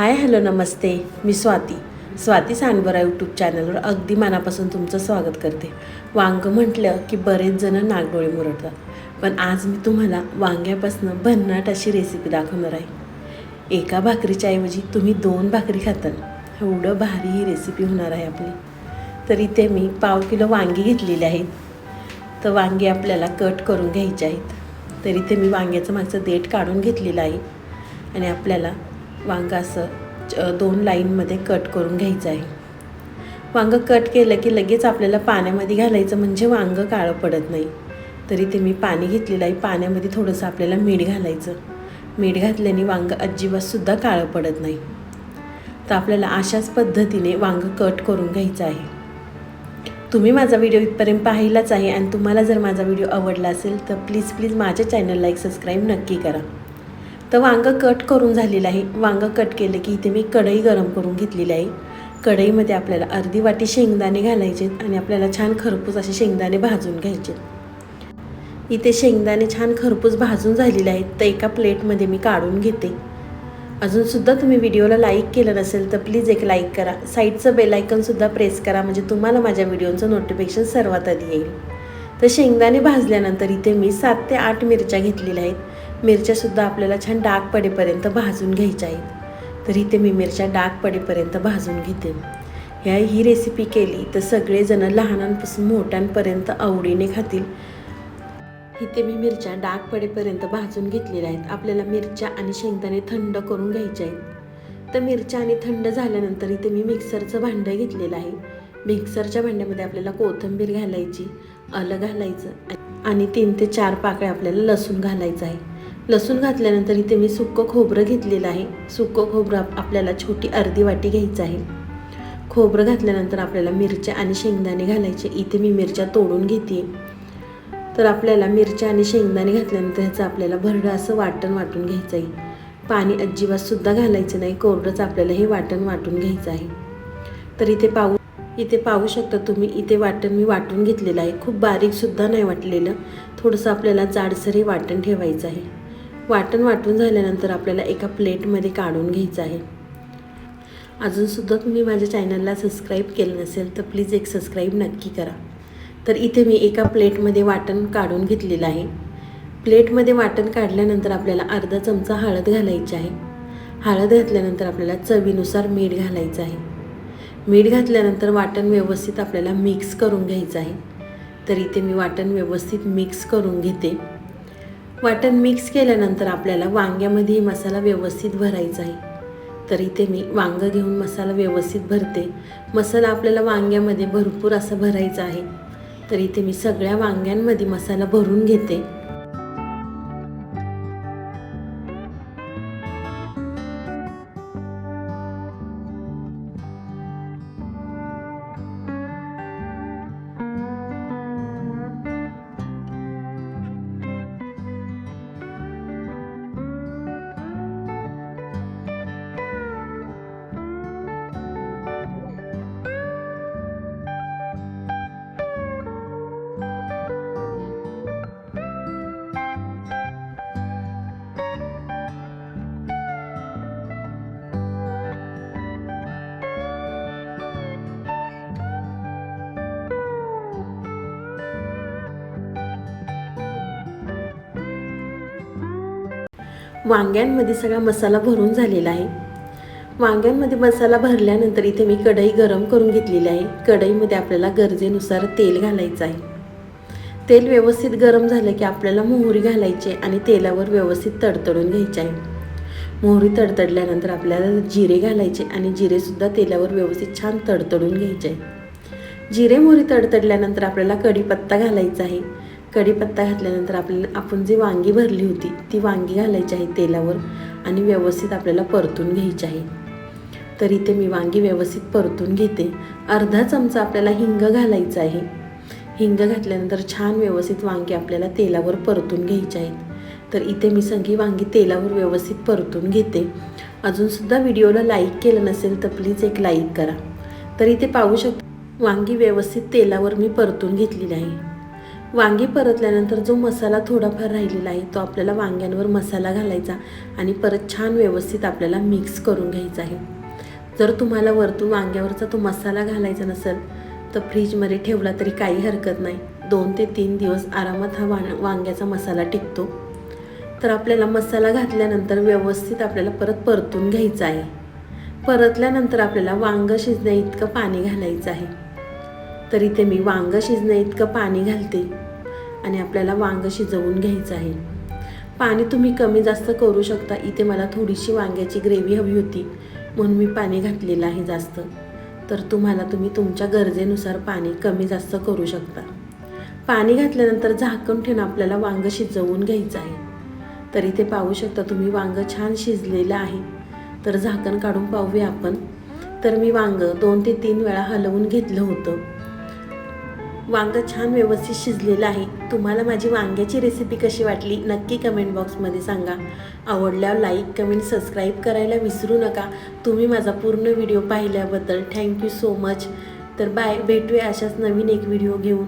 हाय hello नमस्ते. मी Swati. Swati Sandbara YouTube चॅनलवर अगदी मनापासून तुमचं स्वागत करते. वांग म्हटलं की बरेच जण नागडोळे मुरडतात. पण आज मी तुम्हाला वांग्यापासून भन्नाट अशी रेसिपी दाखवणार आहे. एका भाकरीच्या ऐवजी तुम्ही दोन भाकरी खाताल. एवढं भारी ही रेसिपी होणार आहे आपली. तर इथे मी पाव किलो वांगी घेतलेली आहेत. तर वांगी आपल्याला कट करून घ्यायचे आहेत. तर इथे मी वांग्याचं मागचं देठ काढून घेतलेलं आहे. आणि आपल्याला वांग असं च- दोन लाईनमध्ये कट करून घ्यायचं आहे. वांगं कट केलं की लगेच आपल्याला पाण्यामध्ये घालायचं म्हणजे वांग काळं पडत नाही. तरी ते मी पाणी घेतलेलं आहे पाण्यामध्ये थोडंसं आपल्याला मीठ घालायचं. मीठ घातल्याने वांग अजिबातसुद्धा काळं पडत नाही. तर आपल्याला अशाच पद्धतीने वांग कट करून घ्यायचं आहे. तुम्ही माझा व्हिडिओ इथपर्यंत पाहिलाच आहे आणि तुम्हाला जर माझा व्हिडिओ आवडला असेल तर प्लीज प्लीज माझ्या चॅनलला एक सबस्क्राईब नक्की करा. तर वांगं कट करून झालेलं आहे. वांगं कट केलं की इथे मी कढई गरम करून घेतलेली आहे. कढईमध्ये आपल्याला अर्धी वाटी शेंगदाणे घालायचे आणि आपल्याला छान खरपूस असे शेंगदाणे भाजून घ्यायचे इथे शेंगदाणे छान खरपूस भाजून झालेले आहेत. तर एका प्लेटमध्ये मी काढून घेते. अजूनसुद्धा तुम्ही व्हिडिओला लाईक केलं नसेल तर प्लीज एक लाईक करा. साईडचं बेलायकनसुद्धा प्रेस करा म्हणजे तुम्हाला माझ्या व्हिडिओचं नोटिफिकेशन सर्वात आधी येईल. तर शेंगदाणे भाजल्यानंतर इथे मी सात ते आठ मिरच्या घेतलेल्या आहेत. मिरच्यासुद्धा आपल्याला छान डाग पडेपर्यंत भाजून घ्यायच्या आहेत. तर इथे मी मिरच्या डाग पडेपर्यंत भाजून घेते. ह्या ही रेसिपी केली तर सगळेजण लहानांपासून मोठ्यांपर्यंत आवडीने खातील. इथे मी मिरच्या डाग पडेपर्यंत भाजून घेतलेल्या आहेत. आपल्याला मिरच्या आणि शेंगदाणे थंड करून घ्यायचे आहेत. तर मिरच्या आणि थंड झाल्यानंतर इथे मी मिक्सरचं भांडं घेतलेलं आहे. मिक्सरच्या भांड्यामध्ये आपल्याला कोथिंबीर घालायची आलं घालायचं आणि तीन ते चार पाकळ्या आपल्याला लसूण घालायचं आहे. लसूण घातल्यानंतर इथे मी सुक्कं खोबरं घेतलेलं आहे. सुक्कं खोबरं आपल्याला छोटी अर्धी वाटी घ्यायचं आहे. खोबरं घातल्यानंतर आपल्याला मिरच्या आणि शेंगदाणे घालायचे. इथे मी मिरच्या तोडून घेते. तर आपल्याला मिरच्या आणि शेंगदाणे घातल्यानंतर ह्याचं आपल्याला भरडं असं वाटण वाटून घ्यायचं आहे. पाणी अजिबातसुद्धा घालायचं नाही. कोरडंच आपल्याला हे वाटण वाटून घ्यायचं आहे. तर इथे पाहू इथे पाहू शकता तुम्ही इथे वाटण मी वाटून घेतलेलं आहे. खूप बारीकसुद्धा नाही वाटलेलं. थोडंसं आपल्याला जाडसर हे वाटण ठेवायचं आहे. वाटण वाटून झाल्यानंतर आपल्याला एका प्लेटमध्ये काढून घ्यायचं आहे. अजूनसुद्धा तुम्ही माझ्या चॅनलला सबस्क्राईब केलं नसेल तर प्लीज एक सबस्क्राईब नक्की करा. तर इथे मी एका प्लेटमध्ये वाटण काढून घेतलेलं आहे. प्लेटमध्ये वाटण काढल्यानंतर आपल्याला अर्धा चमचा हळद घालायची आहे. हळद घातल्यानंतर आपल्याला चवीनुसार मीठ घालायचं आहे. मीठ घातल्यानंतर वाटण व्यवस्थित आपल्याला मिक्स करून घ्यायचं आहे. तर इथे मी वाटण व्यवस्थित मिक्स करून घेते. वाटण मिक्स केल्यानंतर आपल्याला वांग्यामध्ये मसाला व्यवस्थित भरायचा आहे. तर इथे मी वांगं घेऊन मसाला व्यवस्थित भरते. मसाला आपल्याला वांग्यामध्ये भरपूर असा भरायचा आहे. तर इथे मी सगळ्या वांग्यांमध्ये मसाला भरून घेते. वांग्यांमध्ये सगळा मसाला भरून झालेला आहे. वांग्यांमध्ये मसाला भरल्यानंतर इथे मी कढई गरम करून घेतलेली आहे. कढईमध्ये आपल्याला गरजेनुसार तेल घालायचं आहे. तेल व्यवस्थित गरम झालं की आपल्याला मोहरी घालायची आणि तेलावर व्यवस्थित तडतडून घ्यायची आहे. मोहरी तडतडल्यानंतर आपल्याला जिरे घालायचे आणि जिरेसुद्धा तेलावर व्यवस्थित छान तडतडून घ्यायचे आहे. जिरे मोहरी तडतडल्यानंतर आपल्याला कढीपत्ता घालायचा आहे. कढीपत्ता घातल्यानंतर आपल्याला आपण जी वांगी भरली होती ती वांगी घालायची आहे तेलावर आणि व्यवस्थित आपल्याला परतून घ्यायची आहे. तर इथे मी वांगी व्यवस्थित परतून घेते. अर्धा चमचा आपल्याला हिंग घालायचं आहे. हिंग घातल्यानंतर छान व्यवस्थित वांगी आपल्याला तेलावर परतून घ्यायची आहेत तर इथे मी सगळी वांगी तेलावर व्यवस्थित परतून घेते. अजूनसुद्धा व्हिडिओला लाईक केलं नसेल तर प्लीज एक लाईक करा. तर इथे पाहू शकतो वांगी व्यवस्थित तेलावर मी परतून घेतलेली आहे. वांगी परतल्यानंतर जो मसाला थोडाफार राहिलेला आहे तो आपल्याला वांग्यांवर मसाला घालायचा आणि परत छान व्यवस्थित आपल्याला मिक्स करून घ्यायचा आहे. जर तुम्हाला वरतून वांग्यावरचा तो मसाला घालायचा नसेल तर फ्रीजमध्ये ठेवला तरी काही हरकत नाही. दोन ते तीन दिवस आरामात हा वां वांग्याचा मसाला टिकतो. तर आपल्याला मसाला घातल्यानंतर व्यवस्थित आपल्याला परत परतून घ्यायचा आहे. परतल्यानंतर आपल्याला वांग शिजण्या इतकं पाणी घालायचं आहे. तर इथे मी वांग शिजण्या इतकं पाणी घालते आणि आपल्याला वांग शिजवून घ्यायचं आहे. पाणी तुम्ही कमी जास्त करू शकता. इथे मला थोडीशी वांग्याची ग्रेव्ही हवी होती. म्हणून मी पाणी घातलेलं आहे जास्त. तर तुम्हाला तुम्ही तुमच्या गरजेनुसार पाणी कमी जास्त करू शकता. पाणी घातल्यानंतर झाकण ठेवून आपल्याला वांग शिजवून घ्यायचं आहे. तर इथे पाहू शकता तुम्ही वांग छान शिजलेलं आहे. तर झाकण काढून पाहूया आपण. तर मी वांग दोन ते तीन वेळा हलवून घेतलं होतं. वांगं छान व्यवस्थित शिजलेलं आहे. तुम्हाला माझी वांग्याची रेसिपी कशी वाटली नक्की कमेंट बॉक्समध्ये सांगा. आवडल्यावर लाईक कमेंट सबस्क्राईब करायला विसरू नका. तुम्ही माझा पूर्ण व्हिडिओ पाहिल्याबद्दल थँक्यू सो मच तर बाय भेटूया अशाच नवीन एक व्हिडिओ घेऊन.